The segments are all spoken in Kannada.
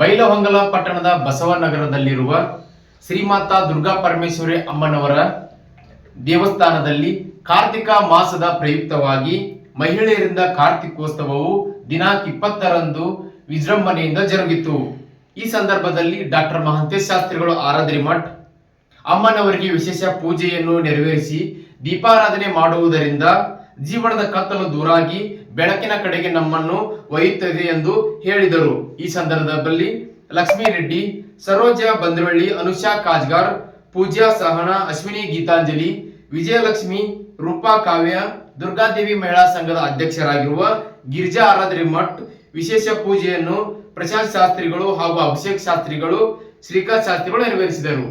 ಬೈಲಹೊಂಗಲ ಪಟ್ಟಣದ ಬಸವನಗರದಲ್ಲಿರುವ ಶ್ರೀಮಾತಾ ದುರ್ಗಾ ಪರಮೇಶ್ವರಿ ಅಮ್ಮನವರ ದೇವಸ್ಥಾನದಲ್ಲಿ ಕಾರ್ತಿಕ ಮಾಸದ ಪ್ರಯುಕ್ತವಾಗಿ ಮಹಿಳೆಯರಿಂದ ಕಾರ್ತಿಕೋತ್ಸವವು ದಿನಾಂಕ ಇಪ್ಪತ್ತರಂದು ವಿಜೃಂಭಣೆಯಿಂದ ಜರುಗಿತು. ಈ ಸಂದರ್ಭದಲ್ಲಿ ಡಾಕ್ಟರ್ ಮಹಂತೇಶ್ ಶಾಸ್ತ್ರಿಗಳು ಆರಾಧನೆ ಮಠ್ ಅಮ್ಮನವರಿಗೆ ವಿಶೇಷ ಪೂಜೆಯನ್ನು ನೆರವೇರಿಸಿ ದೀಪಾರಾಧನೆ ಮಾಡುವುದರಿಂದ ಜೀವನದ ಕತ್ತಲು ದೂರಾಗಿ ಬೆಳಕಿನ ಕಡೆಗೆ ನಮ್ಮನ್ನು ಒಯ್ಯುತ್ತದೆ ಎಂದು ಹೇಳಿದರು. ಈ ಸಂದರ್ಭದಲ್ಲಿ ಲಕ್ಷ್ಮೀ ರೆಡ್ಡಿ, ಸರೋಜ ಬಂದ್ರವಳ್ಳಿ ಅನುಷಾ ಕಾಜ್ಗಾರ್ ಪೂಜಾ ಸಹನ, ಅಶ್ವಿನಿ ಗೀತಾಂಜಲಿ, ವಿಜಯಲಕ್ಷ್ಮಿ, ರೂಪಾ ಕಾವ್ಯ, ದುರ್ಗಾದೇವಿ ಮಹಿಳಾ ಸಂಘದ ಅಧ್ಯಕ್ಷರಾಗಿರುವ ಗಿರಿಜಾ ಆರಾಧ್ರಿ ಮಠ್, ವಿಶೇಷ ಪೂಜೆಯನ್ನು ಪ್ರಶಾಂತ್ ಶಾಸ್ತ್ರಿಗಳು ಹಾಗೂ ಅಭಿಷೇಕ್ ಶಾಸ್ತ್ರಿಗಳು, ಶ್ರೀಕಾಂತ್ ಶಾಸ್ತ್ರಿಗಳು ನೆರವೇರಿಸಿದರು.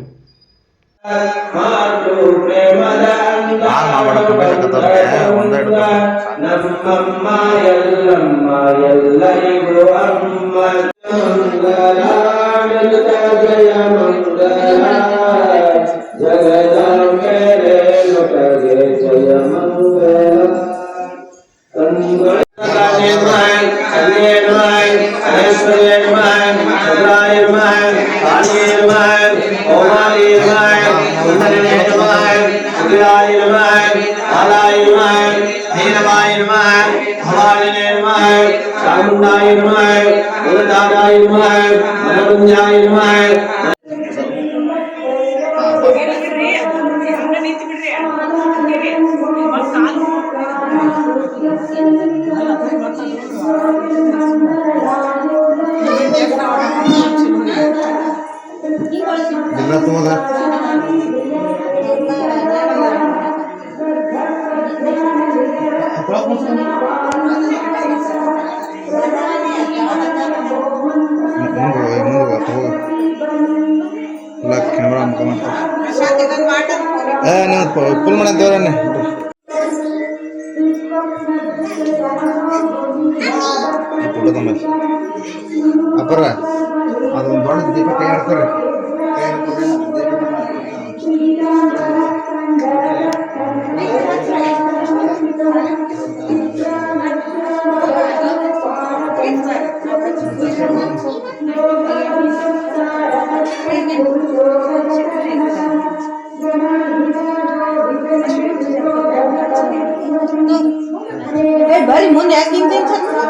நான் அவனுக்கு போய் கத்தருக்கேன் உந்த ஐஸ்வர்யமாய் ஓமா भवाय नमः चामुण्डाय नमः वरदाय नमः मनोरञ्जाय नमः Gracias. ಫುಲ್ ಮಾಡಂತೇವ್ರನ್ನೇ ಫೋಟೋ ತಮ್ಮಲ್ಲಿ ಅಪ್ಪರ ಅದೊಂದು ದೊಡ್ಡ ದೀಪ ಕೈ ಹಿಡ್ತಾರೆ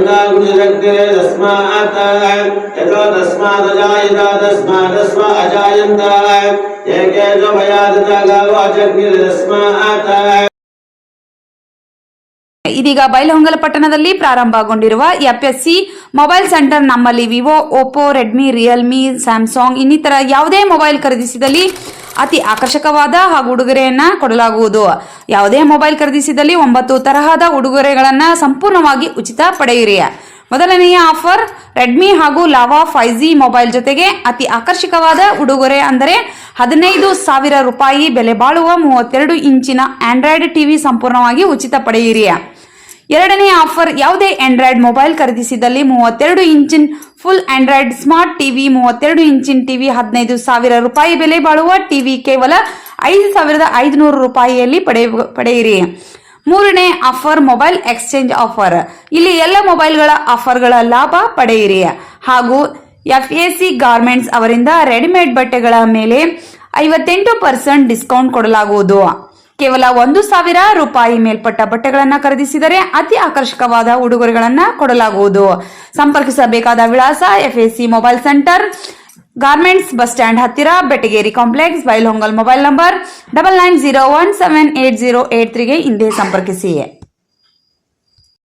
चन्दाकुञ्जग्निरे तस्मात् यतो तस्मादजायता तस्मादस्मा अजायन्ताय एके च भयादता गावो अजग्निरे तस्मात् ಇದೀಗ ಬೈಲಹೊಂಗಲ ಪಟ್ಟಣದಲ್ಲಿ ಪ್ರಾರಂಭಗೊಂಡಿರುವ ಎಫ್ಎಸ್ಸಿ ಮೊಬೈಲ್ ಸೆಂಟರ್ ನಮ್ಮಲ್ಲಿ Vivo Oppo Redmi Realme Samsung ಇನ್ನಿತರ ಯಾವುದೇ ಮೊಬೈಲ್ ಖರೀದಿಸಿದಲ್ಲಿ ಅತಿ ಆಕರ್ಷಕವಾದ ಹಾಗೂ ಉಡುಗೊರೆಯನ್ನ ಕೊಡಲಾಗುವುದು. ಯಾವುದೇ ಮೊಬೈಲ್ ಖರೀದಿಸಿದಲ್ಲಿ ಒಂಬತ್ತು ತರಹದ ಉಡುಗೊರೆಗಳನ್ನು ಸಂಪೂರ್ಣವಾಗಿ ಉಚಿತ ಪಡೆಯಿರಿ. ಮೊದಲನೆಯ ಆಫರ್, ರೆಡ್ಮಿ ಹಾಗೂ ಲಾವಾ ಫೈವ್ ಜಿ ಮೊಬೈಲ್ ಜೊತೆಗೆ ಅತಿ ಆಕರ್ಷಕವಾದ ಉಡುಗೊರೆ ಅಂದರೆ ಹದಿನೈದು ಸಾವಿರ ರೂಪಾಯಿ ಬೆಲೆ ಬಾಳುವ ಮೂವತ್ತೆರಡು ಇಂಚಿನ ಆಂಡ್ರಾಯ್ಡ್ ಟಿವಿ ಸಂಪೂರ್ಣವಾಗಿ ಉಚಿತ ಪಡೆಯಿರಿ. ಎರಡನೇ ಆಫರ್ ಯಾವುದೇ ಆಂಡ್ರಾಯ್ಡ್ ಮೊಬೈಲ್ ಖರೀದಿಸಿದಲ್ಲಿ ಮೂವತ್ತೆರಡು ಇಂಚಿನ ಫುಲ್ ಆಂಡ್ರಾಯ್ಡ್ ಸ್ಮಾರ್ಟ್ ಟಿವಿ ಮೂವತ್ತೆರಡು ಇಂಚಿನ ಟಿವಿ ಹದಿನೈದು ಸಾವಿರ ರೂಪಾಯಿ ಬೆಲೆ ಬಾಳುವ ಟಿವಿ ಕೇವಲ ಐದು ಸಾವಿರದ ಐದುನೂರು ರೂಪಾಯಿಯಲ್ಲಿ ಪಡೆಯ ಪಡೆಯಿರಿ. ಮೂರನೇ ಆಫರ್ ಮೊಬೈಲ್ ಎಕ್ಸ್ಚೇಂಜ್ ಆಫರ್ ಇಲ್ಲಿ ಎಲ್ಲ ಮೊಬೈಲ್ಗಳ ಆಫರ್ಗಳ ಲಾಭ ಪಡೆಯಿರಿ. ಹಾಗೂ ಎಫ್ ಎ ಸಿ ಗಾರ್ಮೆಂಟ್ಸ್ ಅವರಿಂದ ರೆಡಿಮೇಡ್ ಬಟ್ಟೆಗಳ ಮೇಲೆ ಐವತ್ತೆಂಟು ಪರ್ಸೆಂಟ್ ಡಿಸ್ಕೌಂಟ್ ಕೊಡಲಾಗುವುದು. ಕೇವಲ ಒಂದು ಸಾವಿರ ರೂಪಾಯಿ ಮೇಲ್ಪಟ್ಟ ಬಟ್ಟೆಗಳನ್ನು ಖರೀದಿಸಿದರೆ ಅತಿ ಆಕರ್ಷಕವಾದ ಉಡುಗೊರೆಗಳನ್ನು ಕೊಡಲಾಗುವುದು. ಸಂಪರ್ಕಿಸಬೇಕಾದ ವಿಳಾಸ FAC mobile centre garments bus stand ಹತ್ತಿರ Betageri complex Bailhongal mobile number double nine zero one seven eight zero eight ತ್ರೀಗೆ ಹಿಂದೆ ಸಂಪರ್ಕಿಸಿ.